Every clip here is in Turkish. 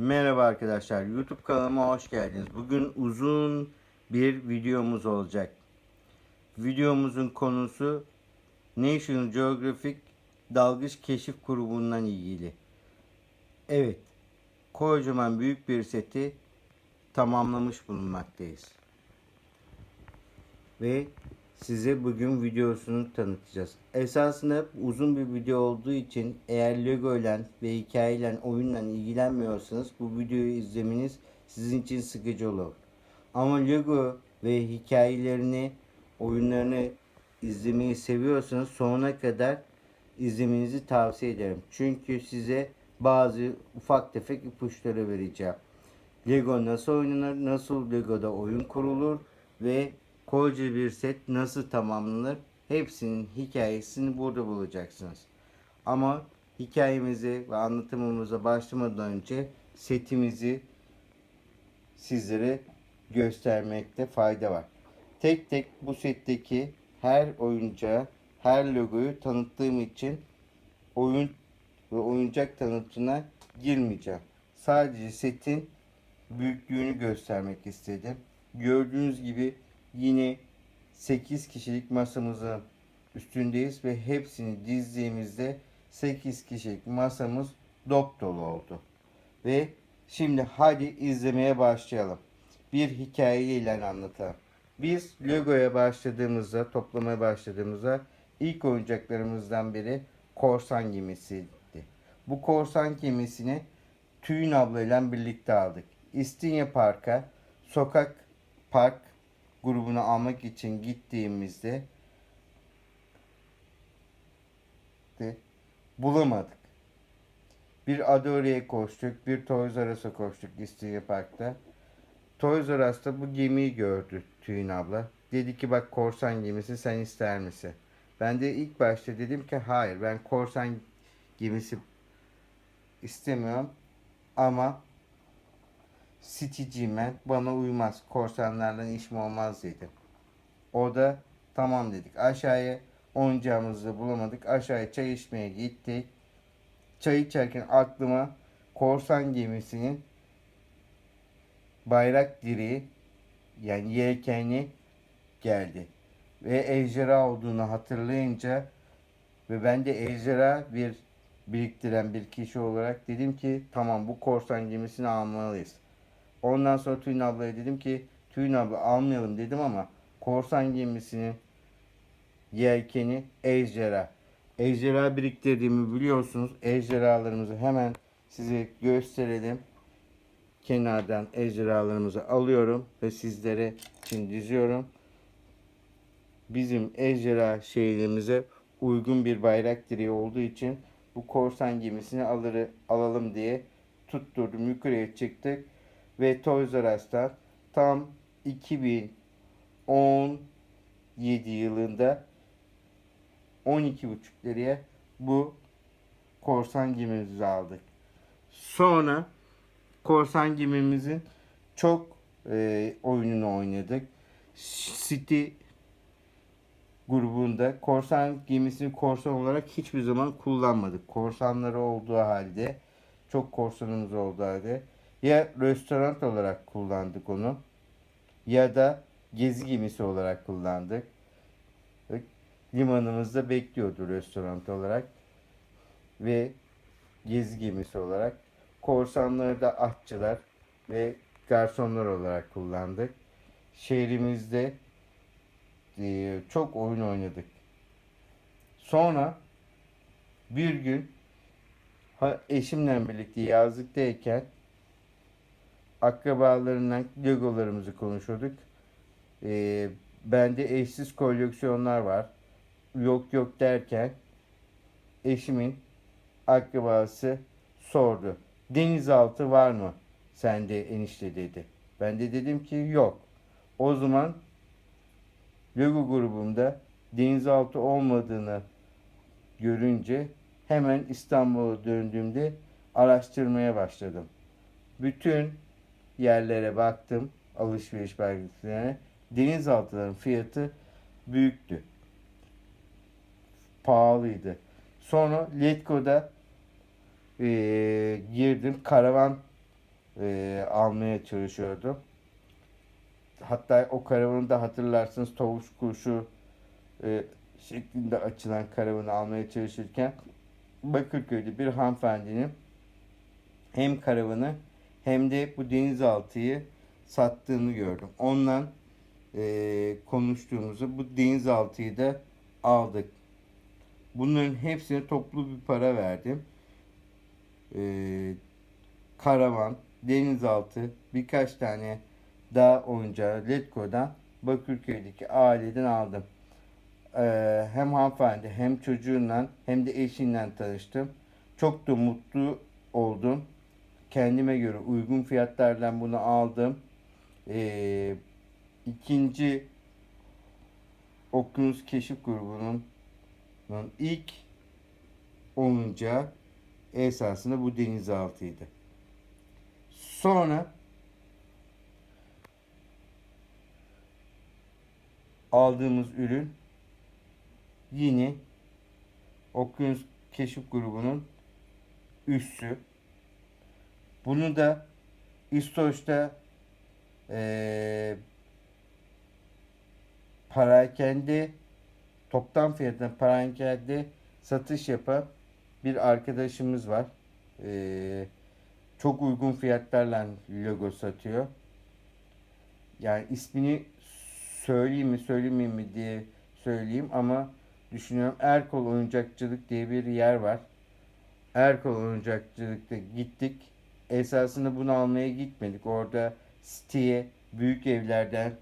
Merhaba arkadaşlar, YouTube kanalıma hoş geldiniz. Bugün uzun bir videomuz olacak. Videomuzun konusu National Geographic Dalgıç Keşif Grubundan ilgili. Evet, kocaman büyük bir seti tamamlamış bulunmaktayız. Ve size bugün videosunu tanıtacağız. Esasında uzun bir video olduğu için eğer Lego ile ve hikayeyle oyunla ilgilenmiyorsanız bu videoyu izlemeniz sizin için sıkıcı olur. Ama Lego ve hikayelerini, oyunlarını izlemeyi seviyorsanız sonuna kadar izlemenizi tavsiye ederim. Çünkü size bazı ufak tefek ipuçları vereceğim. Lego nasıl oynanır, nasıl Lego'da oyun kurulur ve koca bir set nasıl tamamlanır hepsinin hikayesini burada bulacaksınız. Ama hikayemizi ve anlatımımıza başlamadan önce setimizi sizlere göstermekte fayda var. Tek tek bu setteki her oyuncağı, her logoyu tanıttığım için oyun ve oyuncak tanıtımına girmeyeceğim. Sadece setin büyüklüğünü göstermek istedim. Gördüğünüz gibi yine 8 kişilik masamızın üstündeyiz ve hepsini dizdiğimizde 8 kişilik masamız dop dolu oldu. Ve şimdi hadi izlemeye başlayalım. Bir hikayeyle anlatalım. Biz Lego'ya başladığımızda, toplamaya başladığımızda ilk oyuncaklarımızdan biri korsan gemisiydi. Bu korsan gemisini Tüyün ablayla birlikte aldık. İstinye Park'a sokak park grubunu almak için gittiğimizde de bulamadık. Bir Adore'ye koştuk, bir Toys R Us'a koştuk İstinye Park'ta. Toys R Us'ta bu gemiyi gördü Tüyün abla. Dedi ki bak korsan gemisi sen ister misin? Ben de ilk başta dedim ki hayır ben korsan gemisi istemiyorum ama City'ciyim ben bana uymaz korsanlardan iş mi olmaz dedim. O da tamam dedik aşağıya oyuncağımızı bulamadık aşağıya çay içmeye gittik. Çay içerken aklıma korsan gemisinin bayrak direği yani yelkeni geldi. Ve ejderha olduğunu hatırlayınca ve ben de ejderha bir biriktiren bir kişi olarak dedim ki tamam bu korsan gemisini almalıyız. Ondan sonra Tüyün ablaya dedim ki Tüyün abla almayalım dedim ama korsan gemisinin yelkeni ejderha. Ejderha biriktirdiğimi biliyorsunuz. Ejderhalarımızı hemen size gösterelim. Kenardan ejderhalarımızı alıyorum ve sizlere için diziyorum. Bizim ejderha şeylerimize uygun bir bayrak direği olduğu için bu korsan gemisini alır, alalım diye tutturdum. Yukarıya çıktık ve Toys R Us'tan tam 2017 yılında 12,5 liraya bu korsan gemimizi aldık. Sonra korsan gemimizin çok e, oyununu oynadık. City grubunda korsan gemisini korsan olarak hiçbir zaman kullanmadık. Korsanları olduğu halde çok korsanımız olduğu halde ya restoran olarak kullandık onu ya da gezi gemisi olarak kullandık. Limanımızda bekliyordu restoran olarak ve gezi gemisi olarak. Korsanları da atçılar ve garsonlar olarak kullandık. Şehrimizde e, çok oyun oynadık. Sonra bir gün eşimle birlikte yazlıktayken akrabalarından legolarımızı konuşuyorduk. E, bende eşsiz koleksiyonlar var. Yok yok derken eşimin akrabası sordu. Denizaltı var mı? Sende enişte dedi. Ben de dedim ki yok. O zaman Lego grubumda denizaltı olmadığını görünce hemen İstanbul'a döndüğümde araştırmaya başladım. Bütün yerlere baktım alışveriş belgelerine. Denizaltıların fiyatı büyüktü. Pahalıydı. Sonra Letgo'da eee girdim. Karavan e, almaya çalışıyordum. Hatta o karavanı da hatırlarsınız tavus kuşu e, şeklinde açılan karavanı almaya çalışırken Bakırköy'de bir hanımefendinin hem karavanı hem de bu denizaltıyı sattığını gördüm. Ondan e, konuştuğumuzu bu denizaltıyı da aldık. Bunların hepsine toplu bir para verdim. E, karavan, denizaltı, birkaç tane daha oyuncağı Letgo'dan Bakırköy'deki aileden aldım. Ee, hem hanımefendi hem çocuğunla hem de eşinden tanıştım. Çok da mutlu oldum. Kendime göre uygun fiyatlardan bunu aldım. Ee, ikinci Okyanus Keşif Grubu'nun bunun ilk oyuncağı esasında bu denizaltıydı. Sonra aldığımız ürün yine Okyanus Keşif Grubu'nun üssü. Bunu da İstoç'ta eee parakende toptan fiyatına parakende satış yapan bir arkadaşımız var. Eee, çok uygun fiyatlarla logo satıyor. Yani ismini söyleyeyim mi söylemeyeyim mi diye söyleyeyim ama düşünüyorum Erkol Oyuncakçılık diye bir yer var. Erkol Oyuncakçılık'ta gittik. Esasında bunu almaya gitmedik. Orada siteye büyük evlerden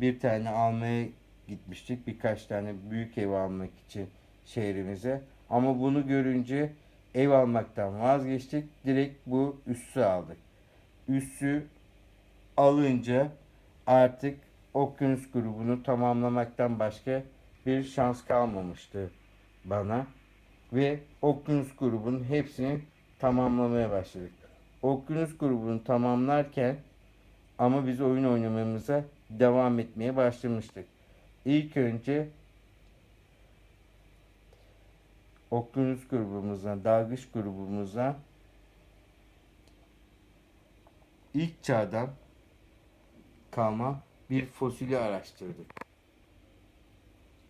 bir tane almaya gitmiştik. Birkaç tane büyük ev almak için şehrimize. Ama bunu görünce ev almaktan vazgeçtik. Direkt bu üssü aldık. Üssü alınca artık Okyanus grubunu tamamlamaktan başka bir şans kalmamıştı bana. Ve Okyanus grubunun hepsini tamamlamaya başladık. Okyanus grubunu tamamlarken ama biz oyun oynamamıza devam etmeye başlamıştık. İlk önce Okyanus grubumuzdan, dalgıç grubumuzdan ilk çağdan kalma bir fosili araştırdık.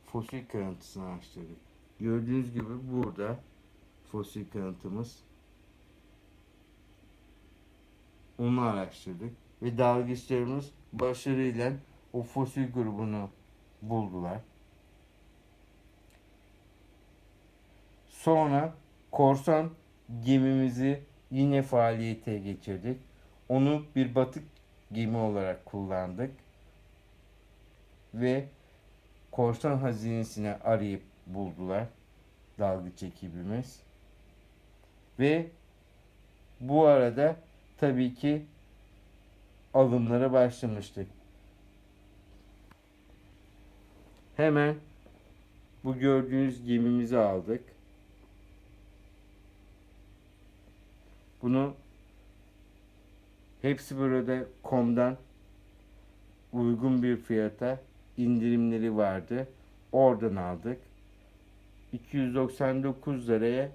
Fosil kırıntısını araştırdık. Gördüğünüz gibi burada fosil kırıntımız. Onu araştırdık ve dalgıçlarımız başarıyla o fosil grubunu buldular. Sonra korsan gemimizi yine faaliyete geçirdik. Onu bir batık gemi olarak kullandık. Ve korsan hazinesini arayıp buldular dalgıç ekibimiz. Ve bu arada tabii ki alımlara başlamıştık. Hemen bu gördüğünüz gemimizi aldık. Bunu hepsi burada komdan uygun bir fiyata indirimleri vardı. Oradan aldık. 299 liraya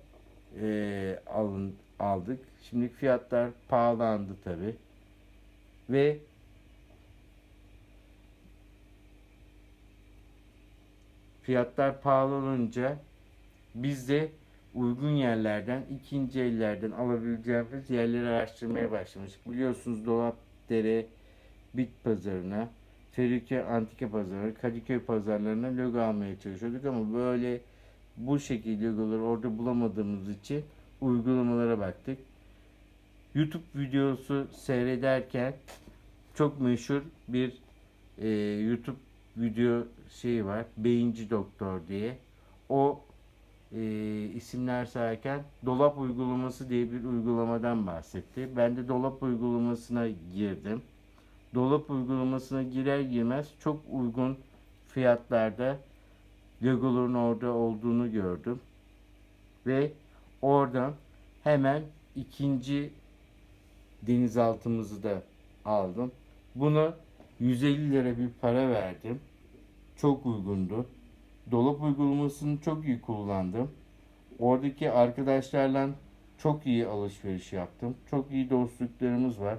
e, alın, aldık. Şimdi fiyatlar pahalandı tabi. Ve fiyatlar pahalı biz de uygun yerlerden, ikinci ellerden alabileceğimiz yerleri araştırmaya başlamıştık. Biliyorsunuz Dolapdere Bit Pazarına, Ferike Antika Pazarı, Kadıköy pazarlarına logo almaya çalışıyorduk ama böyle bu şekilde logoları orada bulamadığımız için uygulamalara baktık. YouTube videosu seyrederken çok meşhur bir e, YouTube video şeyi var. Beyinci Doktor diye. O e, isimler sayarken dolap uygulaması diye bir uygulamadan bahsetti. Ben de dolap uygulamasına girdim. Dolap uygulamasına girer girmez çok uygun fiyatlarda logoların orada olduğunu gördüm. Ve oradan hemen ikinci denizaltımızı da aldım. Bunu 150 lira bir para verdim. Çok uygundu. Dolap uygulamasını çok iyi kullandım. Oradaki arkadaşlarla çok iyi alışveriş yaptım. Çok iyi dostluklarımız var.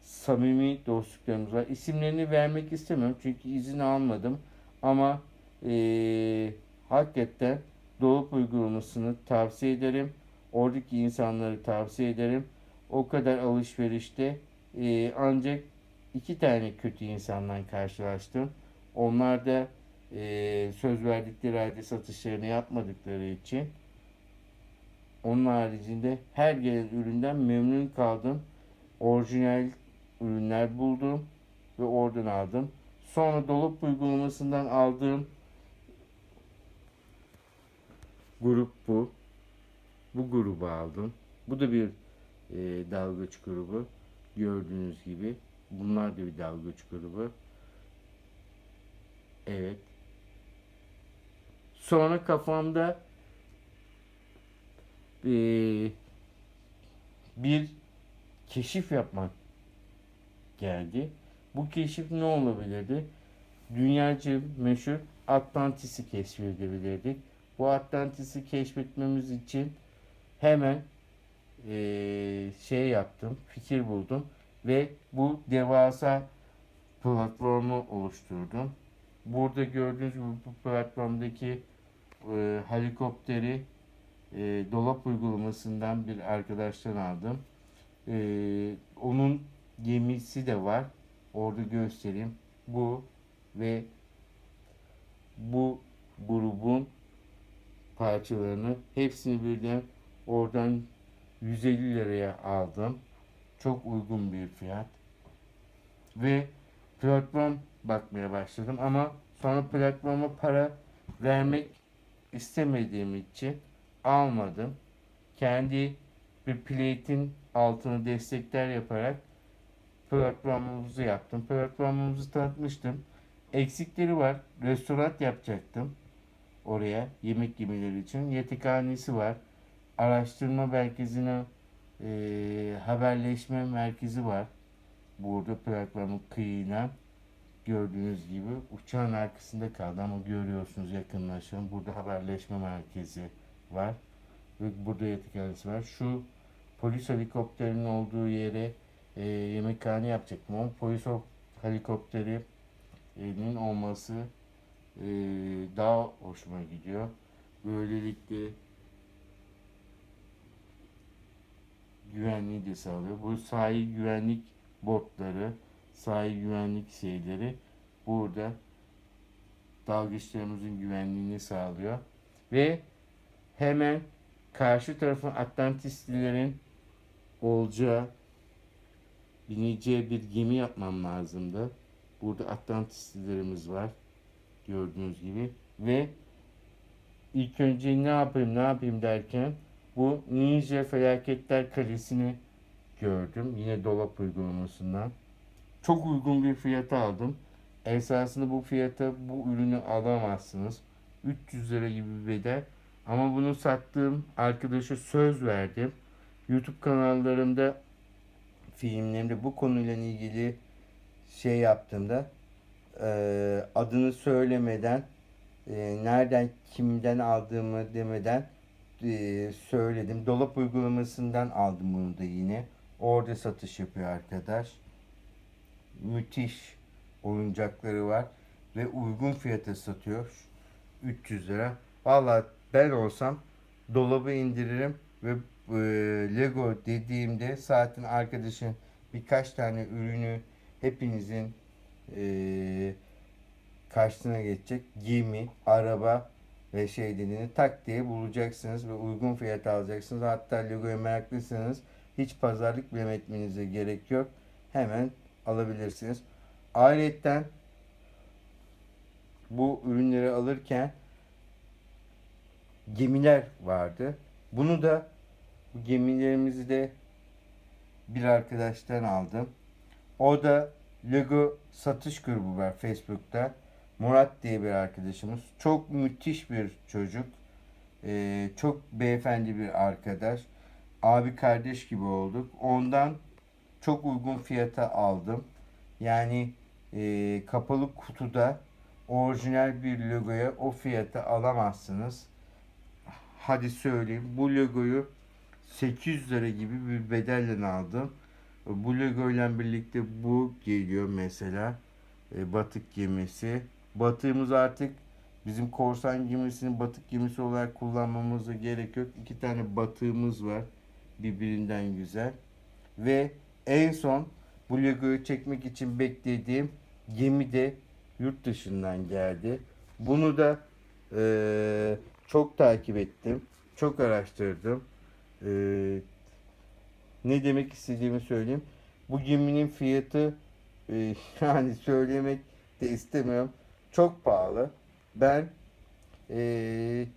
samimi dostluklarımız var. İsimlerini vermek istemiyorum çünkü izin almadım. Ama eee hakikaten Dolap uygulamasını tavsiye ederim. Oradaki insanları tavsiye ederim. O kadar alışverişte eee, ancak iki tane kötü insandan karşılaştım. Onlar da eee, söz verdikleri halde satışlarını yapmadıkları için onun haricinde her gelen üründen memnun kaldım. Orijinal ürünler buldum ve oradan aldım. Sonra dolap uygulamasından aldığım grup bu. Bu grubu aldım. Bu da bir e, dalgıç grubu. Gördüğünüz gibi. Bunlar da bir dalgıç grubu. Evet. Sonra kafamda e, bir keşif yapmak geldi. Bu keşif ne olabilirdi? Dünyaca meşhur Atlantis'i keşfedebilirdik. Bu Atlantis'i keşfetmemiz için hemen eee, şey yaptım, fikir buldum ve bu devasa platformu oluşturdum. Burada gördüğünüz gibi bu platformdaki eee, helikopteri eee, dolap uygulamasından bir arkadaştan aldım. Eee, onun gemisi de var. Orada göstereyim. Bu ve bu grubun parçalarını hepsini birden oradan 150 liraya aldım. Çok uygun bir fiyat. Ve platform bakmaya başladım ama sonra platforma para vermek istemediğim için almadım. Kendi bir plate'in altını destekler yaparak platformumuzu yaptım. Platformumuzu tanıtmıştım. Eksikleri var. Restoran yapacaktım oraya yemek gemileri için. Yetikhanesi var. Araştırma merkezine e, haberleşme merkezi var. Burada platformun kıyına gördüğünüz gibi uçağın arkasında kaldı ama görüyorsunuz yakınlaşan. Burada haberleşme merkezi var. Ve burada yetikhanesi var. Şu polis helikopterinin olduğu yere e, yemekhane yapacaktım ama polis helikopterinin olması e, daha hoşuma gidiyor. Böylelikle güvenliği de sağlıyor. Bu sahil güvenlik botları, sahil güvenlik şeyleri burada dalgıçlarımızın güvenliğini sağlıyor. Ve hemen karşı tarafın Atlantislilerin olacağı bineceği bir gemi yapmam lazımdı. Burada Atlantislilerimiz var. Gördüğünüz gibi. Ve ilk önce ne yapayım ne yapayım derken bu Ninja Felaketler Kalesi'ni gördüm. Yine dolap uygulamasından. Çok uygun bir fiyata aldım. Esasında bu fiyata bu ürünü alamazsınız. 300 lira gibi bir bedel. Ama bunu sattığım arkadaşa söz verdim. YouTube kanallarımda filmlerimde bu konuyla ilgili şey yaptığımda e, adını söylemeden e, nereden kimden aldığımı demeden e, söyledim. Dolap uygulamasından aldım bunu da yine. Orada satış yapıyor arkadaş. Müthiş oyuncakları var ve uygun fiyata satıyor. 300 lira. Vallahi ben olsam dolabı indiririm ve e, Lego dediğimde zaten arkadaşın birkaç tane ürünü hepinizin e, karşısına geçecek gemi, araba ve şey dediğini tak diye bulacaksınız ve uygun fiyata alacaksınız. Hatta Lego'ya meraklıysanız hiç pazarlık bile etmenize gerek yok. Hemen alabilirsiniz. Ayrıca bu ürünleri alırken gemiler vardı. Bunu da bu gemilerimizi de bir arkadaştan aldım. O da Lego satış grubu var Facebook'ta. Murat diye bir arkadaşımız. Çok müthiş bir çocuk. Ee, çok beyefendi bir arkadaş. Abi kardeş gibi olduk. Ondan çok uygun fiyata aldım. Yani e, kapalı kutuda orijinal bir logoya o fiyata alamazsınız. Hadi söyleyeyim. Bu logoyu 800 lira gibi bir bedelle aldım. Bu logo ile birlikte bu geliyor mesela. E, batık gemisi. Batığımız artık bizim korsan gemisini batık gemisi olarak kullanmamıza gerek yok. İki tane batığımız var. Birbirinden güzel. Ve en son bu logoyu çekmek için beklediğim gemi de yurt dışından geldi. Bunu da eee, çok takip ettim. Çok araştırdım. Eee, ne demek istediğimi söyleyeyim. Bu geminin fiyatı eee, yani söylemek de istemiyorum. Çok pahalı. Ben eee,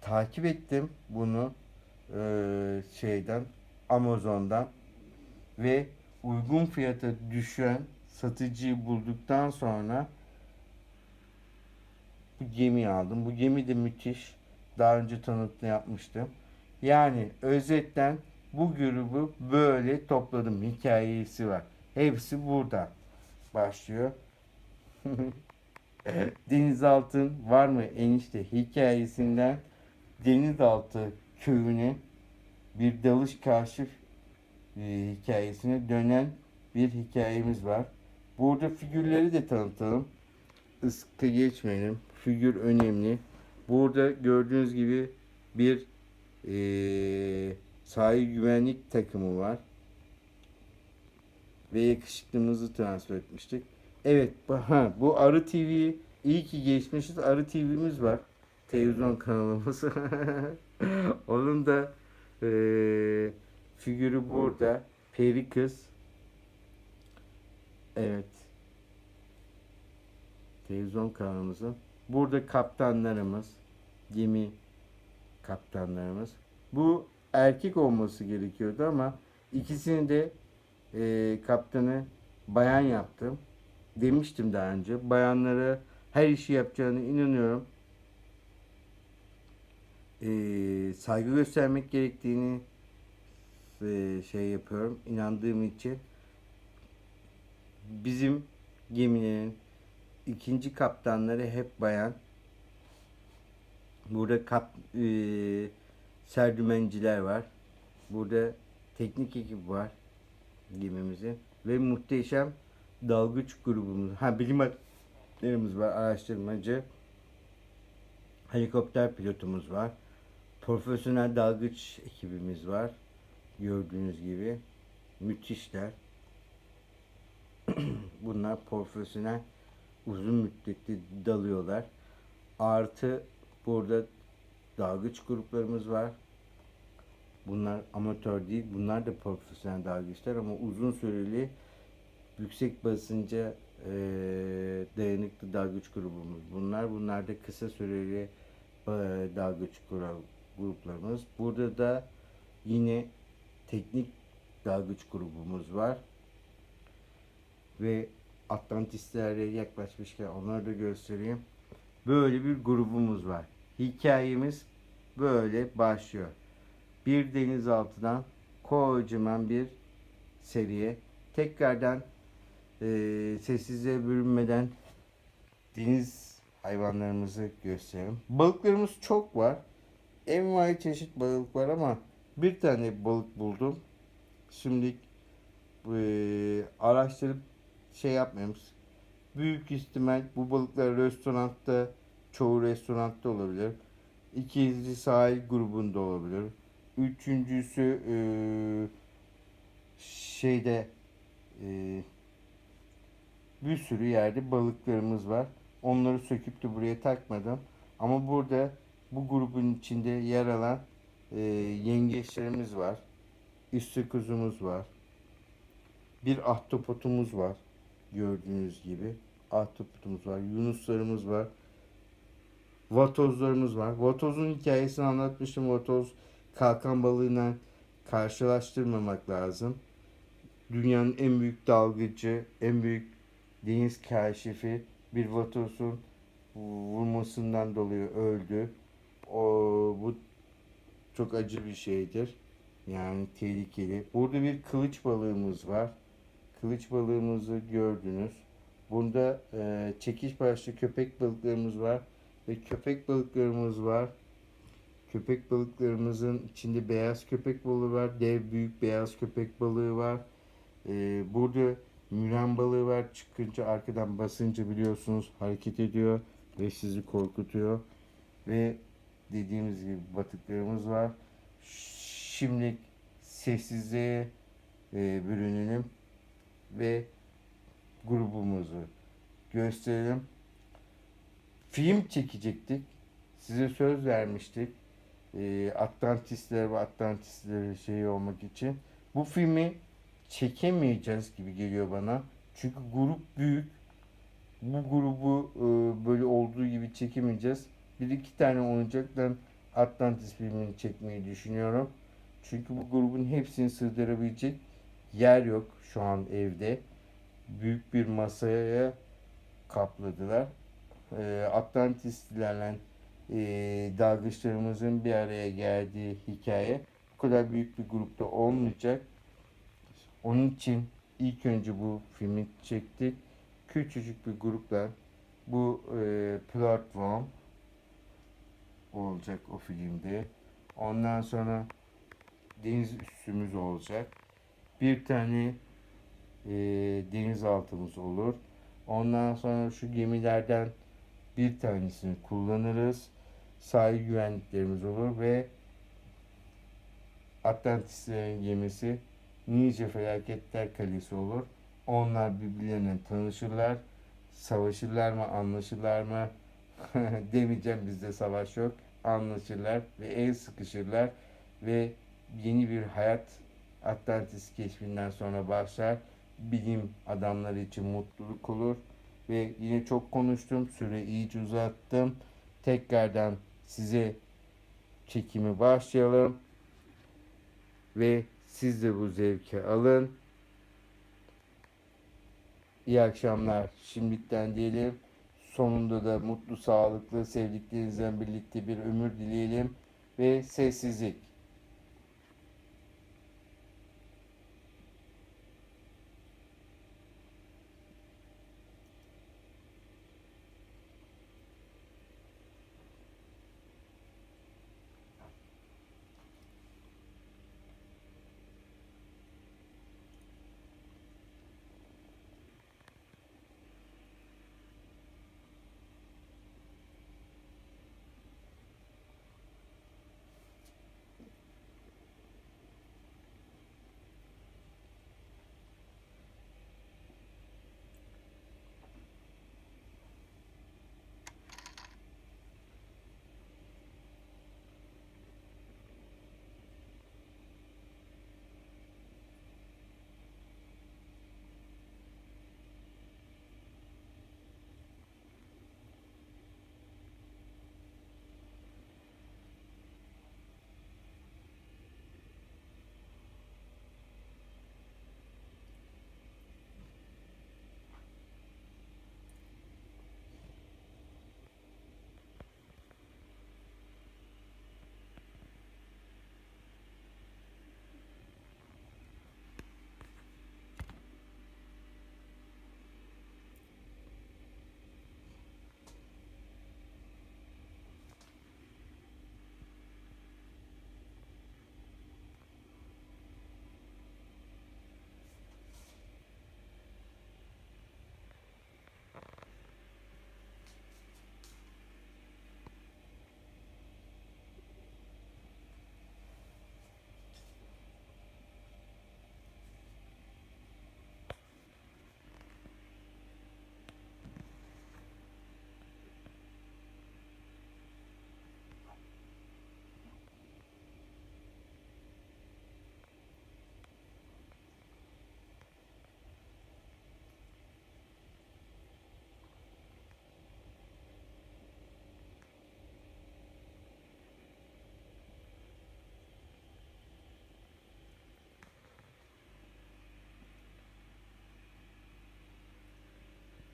takip ettim bunu eee, şeyden Amazon'dan ve uygun fiyata düşen satıcıyı bulduktan sonra bu gemiyi aldım. Bu gemi de müthiş. Daha önce tanıtımını yapmıştım. Yani özetten bu grubu böyle topladım. Hikayesi var. Hepsi burada başlıyor. Denizaltın var mı enişte hikayesinden denizaltı köyüne bir dalış kaşif e, hikayesine dönen bir hikayemiz var. Burada figürleri de tanıtalım. Iskı geçmeyelim. Figür önemli. Burada gördüğünüz gibi bir e, sahil güvenlik takımı var. Ve yakışıklımızı transfer etmiştik. Evet, ha, bu Arı TV iyi ki geçmişiz. Arı TV'miz var. Televizyon kanalımız. Onun da e, figürü burada. Peri kız. Evet. Televizyon kanalımızın. Burada kaptanlarımız. Gemi kaptanlarımız. Bu erkek olması gerekiyordu ama ikisini de e, kaptanı bayan yaptım. Demiştim daha önce. Bayanlara her işi yapacağını inanıyorum. E, saygı göstermek gerektiğini e, şey yapıyorum. inandığım için bizim gemilerin ikinci kaptanları hep bayan. Burada kap e, serdümenciler var. Burada teknik ekip var gemimizin ve muhteşem dalgıç grubumuz. Ha bilim adamlarımız var, araştırmacı. Helikopter pilotumuz var. Profesyonel dalgıç ekibimiz var. Gördüğünüz gibi müthişler. Bunlar profesyonel uzun müddetli dalıyorlar. Artı burada dalgıç gruplarımız var. Bunlar amatör değil. Bunlar da profesyonel dalgıçlar ama uzun süreli yüksek basınca eee, dayanıklı dalgıç grubumuz. Bunlar bunlar da kısa süreli eee, dalgıç gru- gruplarımız. Burada da yine teknik dalgıç grubumuz var. Ve Atlantistlere yaklaşmışken onları da göstereyim. Böyle bir grubumuz var. Hikayemiz böyle başlıyor. Bir denizaltıdan kocaman bir seriye. Tekrardan eee sessizliğe bürünmeden deniz hayvanlarımızı gösterelim. Balıklarımız çok var. Envai çeşit balık var ama bir tane balık buldum. Şimdi eee, araştırıp şey yapmıyoruz. Büyük ihtimal bu balıklar restoranda, çoğu restoranda olabilir. İkinci sahil grubunda olabilir. Üçüncüsü eee, şeyde eee, bir sürü yerde balıklarımız var. Onları söküp de buraya takmadım. Ama burada bu grubun içinde yer alan eee yengeçlerimiz var. İstikozumuz var. Bir ahtapotumuz var. Gördüğünüz gibi. Ahtapotumuz var. Yunuslarımız var. Vatozlarımız var. Vatozun hikayesini anlatmıştım. Vatoz kalkan balığıyla karşılaştırmamak lazım. Dünyanın en büyük dalgıcı, en büyük deniz kaşifi bir vatozun vurmasından dolayı öldü. O bu çok acı bir şeydir. Yani tehlikeli. Burada bir kılıç balığımız var. Kılıç balığımızı gördünüz. Bunda e, çekiş başlı köpek balıklarımız var ve köpek balıklarımız var. Köpek balıklarımızın içinde beyaz köpek balığı var, dev büyük beyaz köpek balığı var. Ee, burada müren balığı var. Çıkınca arkadan basınca biliyorsunuz hareket ediyor ve sizi korkutuyor. Ve dediğimiz gibi batıklarımız var. Şimdi sessizliğe e, bürünelim ve grubumuzu gösterelim. Film çekecektik. Size söz vermiştik. E, Atlantisler ve Atlantisler şey olmak için. Bu filmi çekemeyeceğiz gibi geliyor bana. Çünkü grup büyük. Bu grubu e, böyle olduğu gibi çekemeyeceğiz. Bir iki tane oyuncaktan Atlantis filmini çekmeyi düşünüyorum. Çünkü bu grubun hepsini sığdırabilecek yer yok şu an evde. Büyük bir masaya kapladılar. E, Atlantislerle e, dalgıçlarımızın bir araya geldiği hikaye bu kadar büyük bir grupta olmayacak. Onun için ilk önce bu filmi çektik. Küçücük bir grupla bu e, platform olacak o filmde. Ondan sonra deniz üssümüz olacak. Bir tane e, denizaltımız olur. Ondan sonra şu gemilerden bir tanesini kullanırız. Sahil güvenliklerimiz olur ve Atlantislerin gemisi Nice Felaketler Kalesi olur. Onlar birbirlerine tanışırlar. Savaşırlar mı, anlaşırlar mı? Demeyeceğim bizde savaş yok. Anlaşırlar ve el sıkışırlar ve yeni bir hayat Atlantis keşfinden sonra başlar. Bilim adamları için mutluluk olur. Ve yine çok konuştum. Süre iyice uzattım. Tekrardan size çekimi başlayalım. Ve siz de bu zevki alın. İyi akşamlar. Şimdiden diyelim. Sonunda da mutlu, sağlıklı, sevdiklerinizle birlikte bir ömür dileyelim. Ve sessizlik.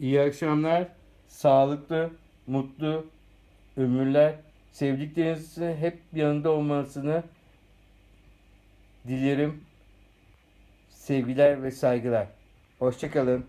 İyi akşamlar. Sağlıklı, mutlu ömürler. Sevdiklerinizin hep yanında olmasını dilerim. Sevgiler ve saygılar. Hoşçakalın.